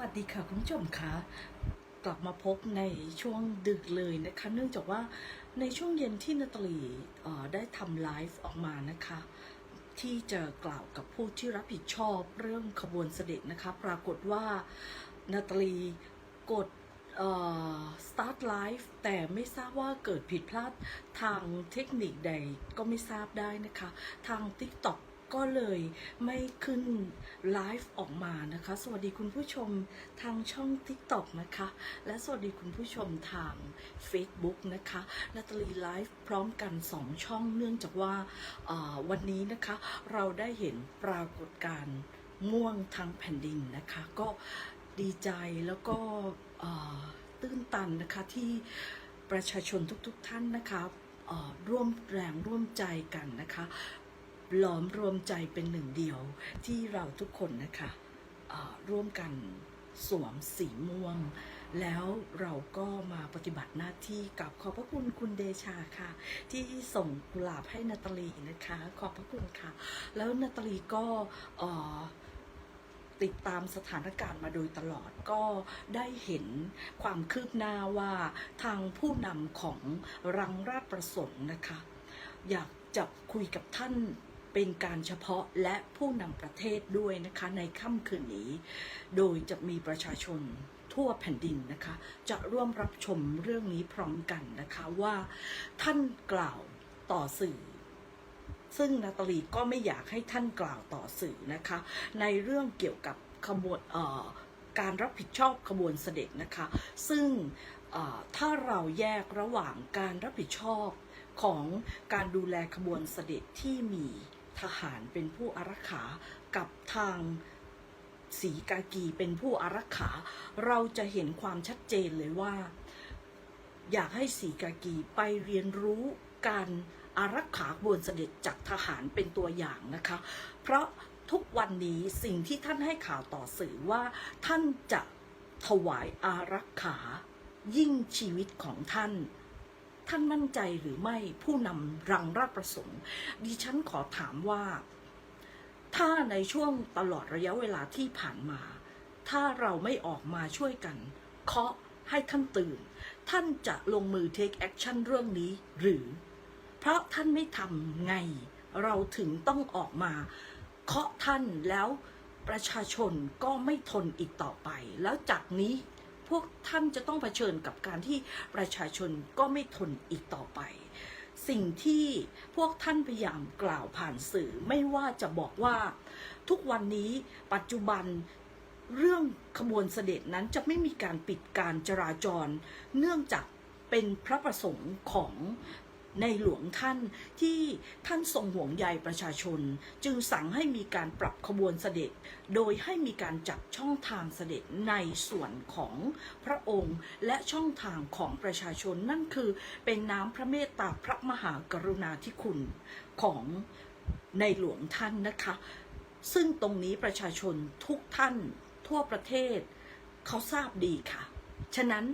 วัสดีค่ะคุณผู้ชมคะกลับมาพบในช่วงดึกเลยนะคะ เนื่องจากว่าในช่วงเย็นที่นาตาลีได้ทำไลฟ์ออกมานะคะ ที่จะกล่าวกับผู้ที่รับผิดชอบเรื่องขบวนเสด็จนะคะ ปรากฏว่านาตาลีกด start live แต่ไม่ทราบว่าเกิดผิดพลาดทางเทคนิคใดก็ไม่ทราบได้นะคะ ทาง TikTok ก็เลยไม่ขึ้นไลฟ์ออกมานะคะ สวัสดีคุณผู้ชมทางช่อง TikTok นะคะ และสวัสดีคุณผู้ชมทาง Facebook นะคะนาตาลีไลฟ์พร้อมกัน 2 ช่องเนื่องจากว่าวันนี้นะคะเราได้เห็นปรากฏการณ์ม่วงทางแผ่นดินนะคะ ก็ดีใจแล้วก็ตื้นตันนะคะที่ประชาชนทุกๆทท่านนะคะร่วมแรงร่วมใจกันนะคะ หลอมรวมใจเป็นหนึ่งเดียวที่เราทุกคนนะคะร่วมกันสวมสีม่วง แล้วเราก็มาปฏิบัติหน้าที่กับขอบพระคุณคุณเดชาค่ะ ที่ส่งกุหลาบให้นาตาลีนะคะ ขอบพระคุณค่ะ แล้วนาตาลีก็ติดตามสถานการณ์มาโดยตลอดก็ได้เห็นความคืบหน้าว่าทางผู้นำของรังราชประสงค์นะคะ อยากจะคุยกับท่าน เป็นการเฉพาะและผู้นำประเทศด้วยนะคะในค่ำคืนนี้ โดยจะมีประชาชนทั่วแผ่นดินนะคะ จะร่วมรับชมเรื่องนี้พร้อมกันนะคะว่าท่านกล่าวต่อสื่อ ซึ่งนาตาลีก็ไม่อยากให้ท่านกล่าวต่อสื่อนะคะ ในเรื่องเกี่ยวกับขบวนการรับผิดชอบขบวนเสด็จนะคะ ซึ่งถ้าเราแยกระหว่างการรับผิดชอบของการดูแลขบวนเสด็จที่มี ทหารเป็นผู้อารักขา กับทางสีกากีเป็นผู้อารักขา เราจะเห็นความชัดเจนเลยว่า อยากให้สีกากีไปเรียนรู้การอารักขาบวนเสด็จจากทหารเป็นตัวอย่างนะคะ เพราะทุกวันนี้สิ่งที่ท่านให้ข่าวต่อสื่อว่าท่านจะถวายอารักขายิ่งชีวิตของท่าน ท่านมั่นใจหรือไม่ผู้นำรังราชประสงค์ ดิฉันขอถามว่า ถ้าในช่วงตลอดระยะเวลาที่ผ่านมา ถ้าเราไม่ออกมาช่วยกัน เคาะให้ท่านตื่น ท่านจะลงมือ take action เรื่องนี้หรือ เพราะท่านไม่ทำไง เราถึงต้องออกมา เคาะท่านแล้วประชาชนก็ไม่ทนอีกต่อไป แล้วจากนี้ พวกท่านจะต้องเผชิญกับการที่ประชาชนก็ไม่ทนอีกต่อไป สิ่งที่พวกท่านพยายามกล่าวผ่านสื่อไม่ว่าจะบอกว่าทุกวันนี้ปัจจุบันเรื่องขบวนเสด็จนั้นจะไม่มีการปิดการจราจร เนื่องจากเป็นพระประสงค์ของ ในหลวงท่านที่ท่านทรงห่วงใยประชาชน จึงสั่งให้มีการปรับขบวนเสด็จ โดยให้มีการจัดช่องทางเสด็จในส่วนของพระองค์ และช่องทางของประชาชนนั่นคือเป็นน้ำพระเมตตาพระมหากรุณาธิคุณของในหลวงท่านนะคะ ซึ่งตรงนี้ประชาชนทุกท่านทั่วประเทศ เขาทราบดีค่ะ ฉะนั้น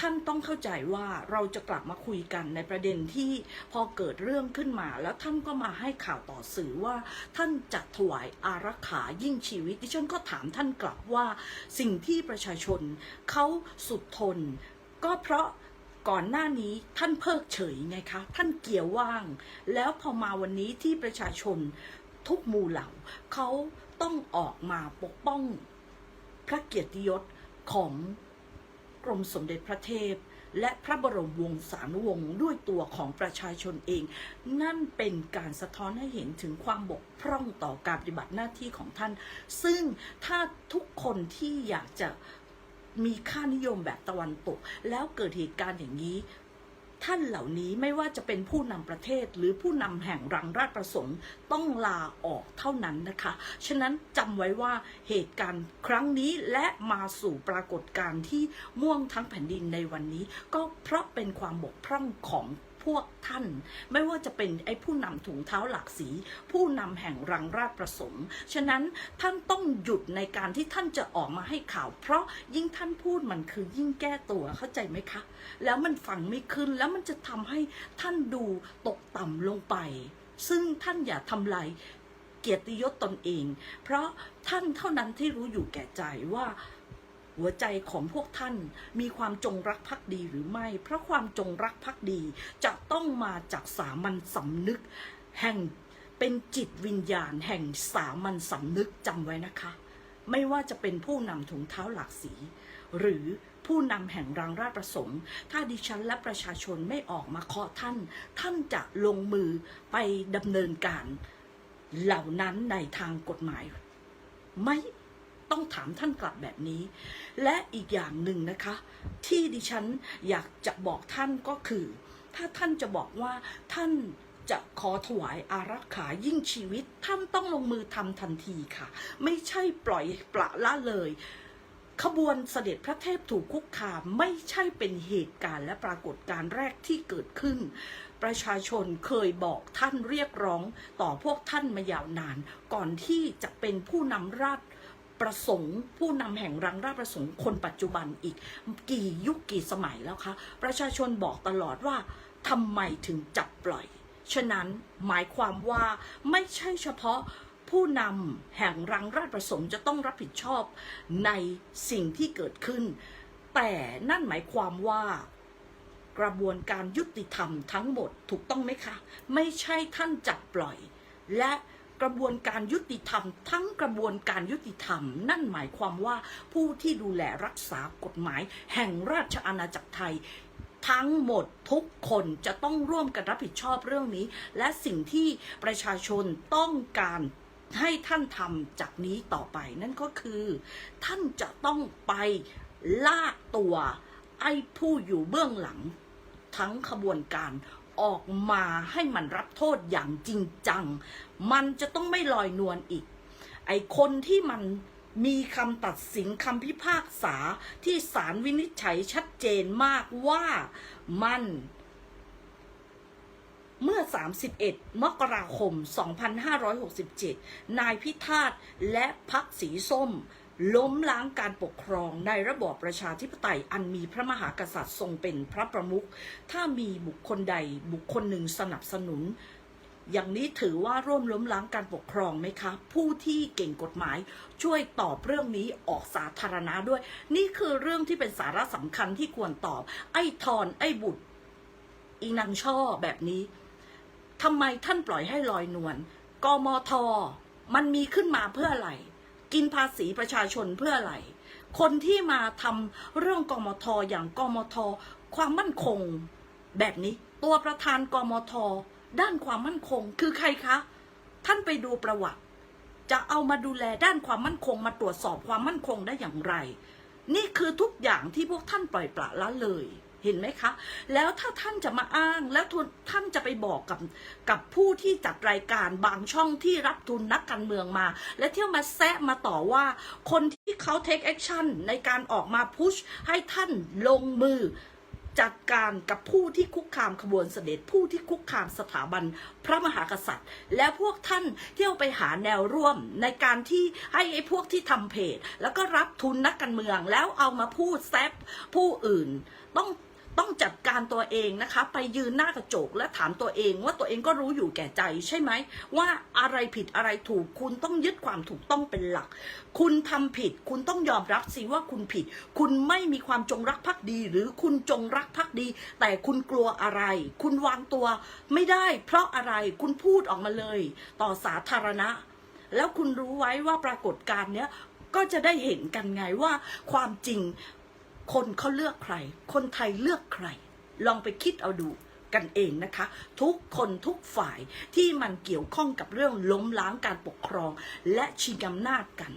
ท่านต้องเข้าใจว่าเราจะกลับมาคุยกันในประเด็นที่พอเกิดเรื่องขึ้นมา แล้วท่านก็มาให้ข่าวต่อสื่อว่าท่านจะถวายอารักขายิ่งชีวิตดิฉันก็ถามท่านกลับว่าสิ่งที่ประชาชนเขาสุดทน ก็เพราะก่อนหน้านี้ท่านเพิกเฉยไงคะ ท่านเกียร์ว่าง แล้วพอมาวันนี้ที่ประชาชนทุกหมู่เหล่าเขาต้องออกมาปกป้องพระเกียรติยศของ กรมสมเด็จพระเทพ และพระบรมวงศานุวงศ์ด้วยตัวของประชาชนเอง นั่นเป็นการสะท้อนให้เห็นถึงความบกพร่องต่อการปฏิบัติหน้าที่ของท่าน ซึ่งถ้าทุกคนที่อยากจะมีค่านิยมแบบตะวันตก แล้วเกิดเหตุการณ์อย่างนี้ ท่านเหล่านี้ไม่ว่าจะเป็นผู้นำประเทศหรือผู้นำแห่งรังราชประสงค์ต้องลาออกเท่านั้นนะคะ ฉะนั้นจำไว้ว่าเหตุการณ์ครั้งนี้และมาสู่ปรากฏการณ์ที่ม่วงทั้งแผ่นดินในวันนี้ ก็เพราะเป็นความบกพร่องของ พวกท่าน ไม่ว่าจะเป็นไอ้ผู้นำถุงเท้าหลากสี ผู้นำแห่งรังราชประสงค์ฉะนั้นท่านต้องหยุดในการที่ท่านจะออกมาให้ข่าว เพราะยิ่งท่านพูดมันคือยิ่งแก้ตัวเข้าใจไหมคะ แล้วมันฟังไม่ขึ้นแล้วมันจะทำให้ท่านดูตกต่ำลงไป ซึ่งท่านอย่าทำลายเกียรติยศตนเอง เพราะท่านเท่านั้นที่รู้อยู่แก่ใจว่า หัวใจของพวกท่านมีความจงรักภักดีหรือไม่ เพราะความจงรักภักดีจะต้องมาจากสามัญสำนึก แห่งเป็นจิตวิญญาณ แห่งสามัญสำนึกจำไว้นะคะ ไม่ว่าจะเป็นผู้นำถุงเท้าหลากสี หรือผู้นำแห่งรังราชประสงค์ ถ้าดิฉันและประชาชนไม่ออกมาเคาะท่าน ท่านจะลงมือไปดำเนินการเหล่านั้นในทางกฎหมาย ไม่ ต้องถามท่านกลับแบบนี้ และอีกอย่างหนึ่งนะคะ ที่ดิฉันอยากจะบอกท่านก็คือ ถ้าท่านจะบอกว่าท่านจะขอถวายอารักขายิ่งชีวิต ท่านต้องลงมือทำทันทีค่ะ ไม่ใช่ปล่อยปละละเลย ขบวนเสด็จพระเทพถูกคุกคามไม่ใช่เป็นเหตุการณ์และปรากฏการณ์แรกที่เกิดขึ้น ประชาชนเคยบอกท่านเรียกร้องต่อพวกท่านมายาวนาน ก่อนที่จะเป็นผู้นำราช ประสงค์ ผู้นำแห่งรังราชประสงค์คนปัจจุบันอีก กี่ยุคกี่สมัยแล้วคะ ประชาชนบอกตลอดว่าทำไมถึงจับปล่อย ฉะนั้นหมายความว่าไม่ใช่เฉพาะผู้นำแห่งรังราชประสงค์จะต้องรับผิดชอบในสิ่งที่เกิดขึ้น แต่นั่นหมายความว่ากระบวนการยุติธรรมทั้งหมดถูกต้องไหมคะ ไม่ใช่ท่านจับปล่อย และ กระบวนการยุติธรรม ทั้งกระบวนการยุติธรรม นั่นหมายความว่าผู้ที่ดูแลรักษากฎหมาย แห่งราชอาณาจักรไทย ทั้งหมดทุกคนจะต้องร่วมกันรับผิดชอบเรื่องนี้ และสิ่งที่ประชาชนต้องการให้ท่านทำจากนี้ต่อไป นั่นก็คือ ท่านจะต้องไปลากตัวไอ้ผู้อยู่เบื้องหลัง ทั้งขบวนการ ออกมาให้มันรับโทษอย่างจริงจัง มันจะต้องไม่ลอยนวลอีก ไอ้คนที่มันมีคำตัดสินคำพิพากษาที่ศาลวินิจฉัยชัดเจนมากว่ามัน เมื่อ 31 มกราคม 2567 นายพิธาตและพักสีส้ม ล้มล้างการปกครองในระบอบประชาธิปไตยอันมีพระมหากษัตริย์ทรงเป็นพระประมุข ถ้ามีบุคคลใดบุคคลหนึ่งสนับสนุน อย่างนี้ถือว่าร่วมล้มล้างการปกครองไหมคะ ผู้ที่เก่งกฎหมายช่วยตอบเรื่องนี้ออกสาธารณะด้วย นี่คือเรื่องที่เป็นสาระสำคัญที่ควรตอบ ไอ้ทอนไอ้บุตรอีนางช่อแบบนี้ทำไมท่านปล่อยให้ลอยนวลกมทมันมีขึ้นมาเพื่ออะไร กินภาษีประชาชนเพื่ออะไร คนที่มาทำเรื่องกมทอย่างกมท ความมั่นคง แบบนี้ตัวประธานกมท ด้านความมั่นคง คือใครคะ ท่านไปดูประวัติ จะเอามาดูแลด้านความมั่นคง มาตรวจสอบความมั่นคงได้อย่างไร นี่คือทุกอย่างที่พวกท่านปล่อยปละละเลย เห็นไหมคะ แล้วถ้าท่านจะมาอ้างแล้วท่านจะไปบอกกับกับผู้ที่จัดรายการบางช่องที่รับทุนนักการเมืองมา และเที่ยวมาแซะมาต่อว่า คนที่เขา take action ในการออกมาพุชให้ท่านลงมือจัดการกับผู้ที่คุกคามขบวนเสด็จผู้ที่คุกคามสถาบันพระมหากษัตริย์ และพวกท่านเที่ยวไปหาแนวร่วมในการที่ให้ไอ้พวกที่ทำเพจ แล้วก็รับทุนนักการเมืองแล้วเอามาพูดแซบผู้อื่น ต้อง ต้องจัดการตัวเองนะคะ ไปยืนหน้ากระจกและถามตัวเองว่าตัวเองก็รู้อยู่แก่ใจใช่ไหม ว่าอะไรผิดอะไรถูกคุณต้องยึดความถูกต้องเป็นหลัก คุณทำผิด คุณต้องยอมรับสิว่าคุณผิด คุณไม่มีความจงรักภักดี หรือคุณจงรักภักดี แต่คุณกลัวอะไร คุณวางตัวไม่ได้ เพราะอะไรคุณพูดออกมาเลย ต่อสาธารณะ แล้วคุณรู้ไว้ว่าปรากฏการณ์เนี้ยก็จะได้เห็นกันไงว่าความจริง คนเขาเลือกใคร คนไทยเลือกใคร ลองไปคิดเอาดูกันเองนะคะ ทุกคนทุกฝ่ายที่มันเกี่ยวข้องกับเรื่องล้มล้างการปกครอง และชิงอำนาจกัน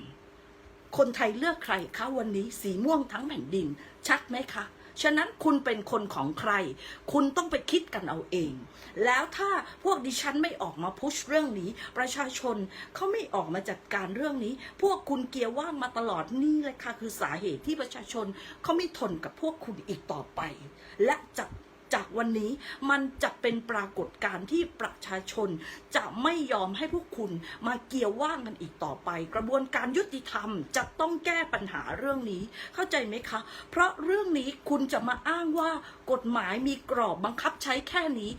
คนไทยเลือกใครคะวันนี้สีม่วงทั้งแผ่นดิน ชัดไหมคะ ฉะนั้นคุณเป็นคนของใคร คุณต้องไปคิดกันเอาเอง แล้วถ้าพวกดิฉันไม่ออกมาพุชเรื่องนี้ ประชาชนเขาไม่ออกมาจัดการเรื่องนี้ พวกคุณเกียร์ว่างมาตลอดนี่เลยค่ะคือสาเหตุที่ประชาชนเขาไม่ทนกับพวกคุณอีกต่อไป และจะ จากวันนี้มันจะเป็นปรากฏการณ์ที่ประชาชน จะไม่ยอมให้พวกคุณมาเกี่ยวว่างกันอีกต่อไป กระบวนการยุติธรรมจะต้องแก้ปัญหาเรื่องนี้ เข้าใจไหมคะ เพราะเรื่องนี้คุณจะมาอ้างว่ากฎหมายมีกรอบบังคับใช้แค่นี้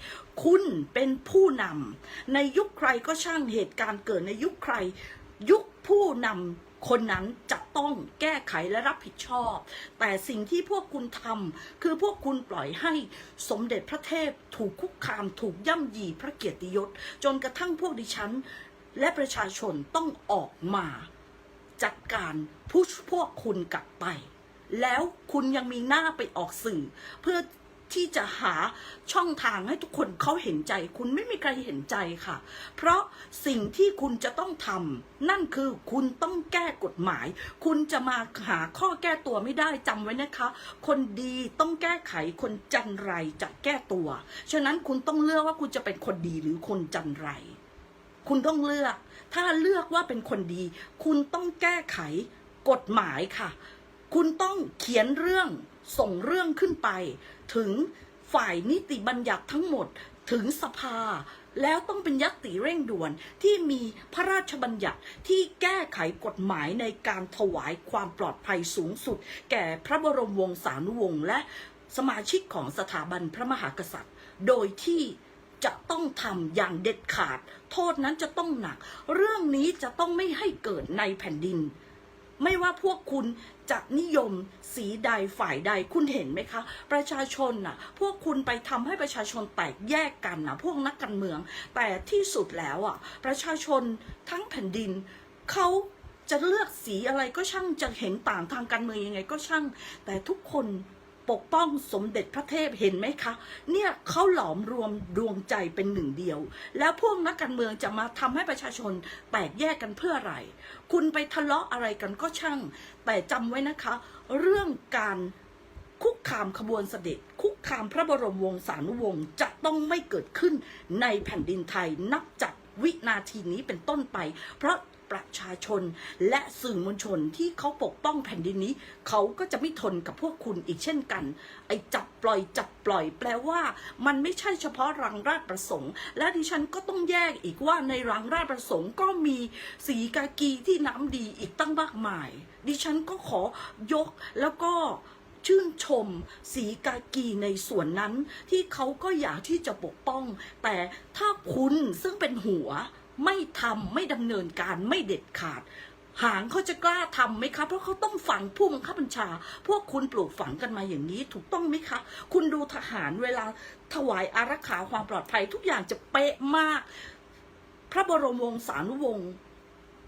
คุณเป็นผู้นำในยุคใครก็ช่างเหตุการณ์เกิดในยุคใคร ยุคผู้นำ คนนั้นจะต้องแก้ไขและรับผิดชอบ แต่สิ่งที่พวกคุณทำคือพวกคุณปล่อยให้สมเด็จพระเทพถูกคุกคามถูกย่ำยีพระเกียรติยศ จนกระทั่งพวกดิฉัน และประชาชนต้องออกมาจัดการพุชพวกคุณกลับไป แล้วคุณยังมีหน้าไปออกสื่อ เพื่อ ที่จะหาช่องทางให้ทุกคนเขาเห็นใจ คุณไม่มีใครเห็นใจค่ะ เพราะสิ่งที่คุณจะต้องทำนั่นคือคุณต้องแก้กฎหมาย คุณจะมาหาข้อแก้ตัวไม่ได้จำไว้นะคะ คนดีต้องแก้ไขคนจันไรจะแก้ตัว ฉะนั้นคุณต้องเลือกว่าคุณจะเป็นคนดีหรือคนจันไรคุณต้องเลือก ถ้าเลือกว่าเป็นคนดี คุณต้องแก้ไขกฎหมายค่ะ คุณต้องเขียนเรื่อง ส่งเรื่องขึ้นไป ถึงฝ่ายนิติบัญญัติทั้งหมดถึงสภา แล้วต้องเป็นยัตติเร่งด่วนที่มีพระราชบัญญัติที่แก้ไขกฎหมายในการถวายความปลอดภัยสูงสุด แก่พระบรมวงศานุวงศ์และสมาชิกของสถาบันพระมหากษัตริย์ โดยที่จะต้องทำอย่างเด็ดขาด โทษนั้นจะต้องหนัก เรื่องนี้จะต้องไม่ให้เกิดในแผ่นดิน ไม่ว่าพวกคุณจะนิยมสีใดฝ่ายใดคุณเห็นไหมคะ ประชาชนน่ะ พวกคุณไปทำให้ประชาชนแตกแยกกันนะพวกนักการเมือง แต่ที่สุดแล้วอะ ประชาชนทั้งแผ่นดินเขาจะเลือกสีอะไรก็ช่างจะเห็นต่างทางการเมืองยังไงก็ช่าง แต่ทุกคน ปกป้องสมเด็จพระเทพเห็นไหมคะ เนี่ยเขาหลอมรวมดวงใจเป็นหนึ่งเดียว แล้วพวกนักการเมืองจะมาทำให้ประชาชนแตกแยกกันเพื่ออะไร คุณไปทะเลาะอะไรกันก็ช่าง แต่จำไว้นะคะ เรื่องการคุกคามขบวนเสด็จ คุกคามพระบรมวงศานุวงศ์จะต้องไม่เกิดขึ้นในแผ่นดินไทยนับจากวินาทีนี้เป็นต้นไป เพราะ ประชาชน และสื่อมวลชนที่เขาปกป้องแผ่นดินนี้ เขาก็จะไม่ทนกับพวกคุณอีกเช่นกัน ไอ้จับปล่อยจับปล่อย แปลว่า มันไม่ใช่เฉพาะรังราชประสงค์ และดิฉันก็ต้องแยกอีกว่าในรังราชประสงค์ก็มีสีกากีที่น้ำดีอีกตั้งมากมาย ดิฉันก็ขอยกแล้วก็ชื่นชมสีกากีในส่วนนั้นที่เขาก็อยากที่จะปกป้อง แต่ถ้าคุณซึ่งเป็นหัว ไม่ทำไม่ดำเนินการไม่เด็ดขาด หางเขาจะกล้าทำไหมคะ เพราะเขาต้องฝังผู้บังคับบัญชา พวกคุณปลูกฝังกันมาอย่างนี้ถูกต้องไหมคะ คุณดูทหารเวลาถวายอารักขาความปลอดภัยทุกอย่างจะเป๊ะมาก พระบรมวงศานุวงศ์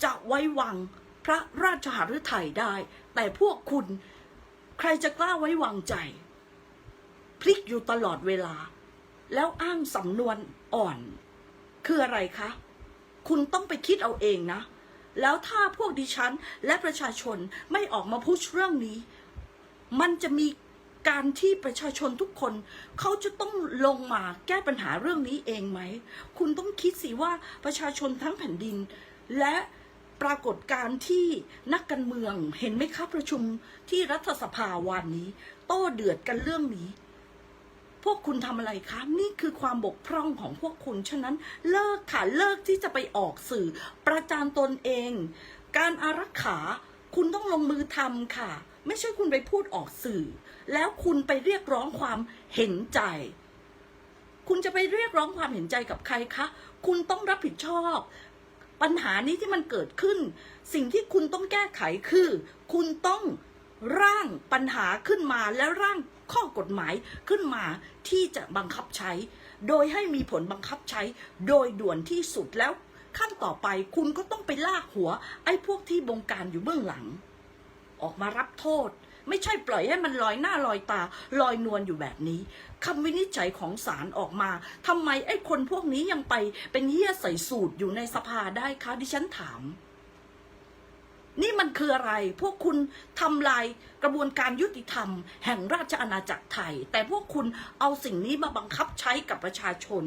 จะไว้วางพระราชหฤทัยได้ แต่พวกคุณใครจะกล้าไว้วางใจ พลิกอยู่ตลอดเวลา แล้วอ้างสำนวนอ่อน คืออะไรคะ คุณต้องไปคิดเอาเองนะ แล้วถ้าพวกดิฉันและประชาชนไม่ออกมาพูดเรื่องนี้ มันจะมีการที่ประชาชนทุกคน เขาจะต้องลงมาแก้ปัญหาเรื่องนี้เองไหม คุณต้องคิดสิว่าประชาชนทั้งแผ่นดิน และปรากฏการที่นักการเมืองเห็นไหมครับประชุมที่รัฐสภาวันนี้ โต้เดือดกันเรื่องนี้ พวกคุณทำอะไรคะ นี่คือความบกพร่องของพวกคุณ ฉะนั้นเลิกค่ะ เลิกที่จะไปออกสื่อ ประจานตนเอง การอารักขา คุณต้องลงมือทำค่ะ ไม่ใช่คุณไปพูดออกสื่อ แล้วคุณไปเรียกร้องความเห็นใจ คุณจะไปเรียกร้องความเห็นใจกับใครคะ คุณต้องรับผิดชอบ ปัญหานี้ที่มันเกิดขึ้น สิ่งที่คุณต้องแก้ไขคือ คุณต้องร่างปัญหาขึ้นมาและร่าง ข้อกฎหมายขึ้นมาที่จะบังคับใช้ โดยให้มีผลบังคับใช้ โดยด่วนที่สุดแล้วขั้นต่อไปคุณก็ต้องไปลากหัว ไอ้พวกที่บงการอยู่เบื้องหลัง ออกมารับโทษ ไม่ใช่ปล่อยให้มันลอยหน้าลอยตาลอยนวลอยู่แบบนี้คำวินิจฉัยของศาลออกมาทำไมไอ้คนพวกนี้ยังไปเป็นเหี้ยใส่สูตรอยู่ในสภาได้คะดิฉันถาม นี่มันคืออะไร พวกคุณทำลายกระบวนการยุติธรรม แห่งราชอาณาจักรไทย แต่พวกคุณเอาสิ่งนี้มาบังคับใช้กับประชาชน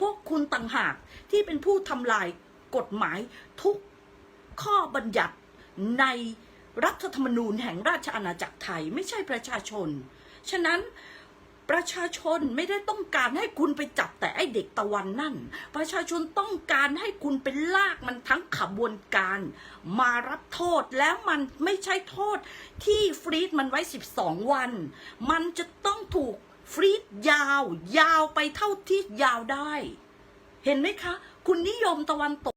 พวกคุณต่างหากที่เป็นผู้ทำลายกฎหมายทุกข้อบัญญัติในรัฐธรรมนูญแห่งราชอาณาจักรไทยไม่ใช่ประชาชน ฉะนั้น ประชาชนไม่ได้ต้องการให้คุณไปจับแต่ไอเด็กตะวันนั่น ประชาชนต้องการให้คุณเป็นลากมันทั้งขบวนการ มารับโทษแล้วมันไม่ใช่โทษที่ฟรีดมันไว้ 12 วัน มันจะต้องถูกฟรีดยาว ยาวไปเท่าที่ยาวได้ เห็นไหมคะ คุณนิยมตะวันต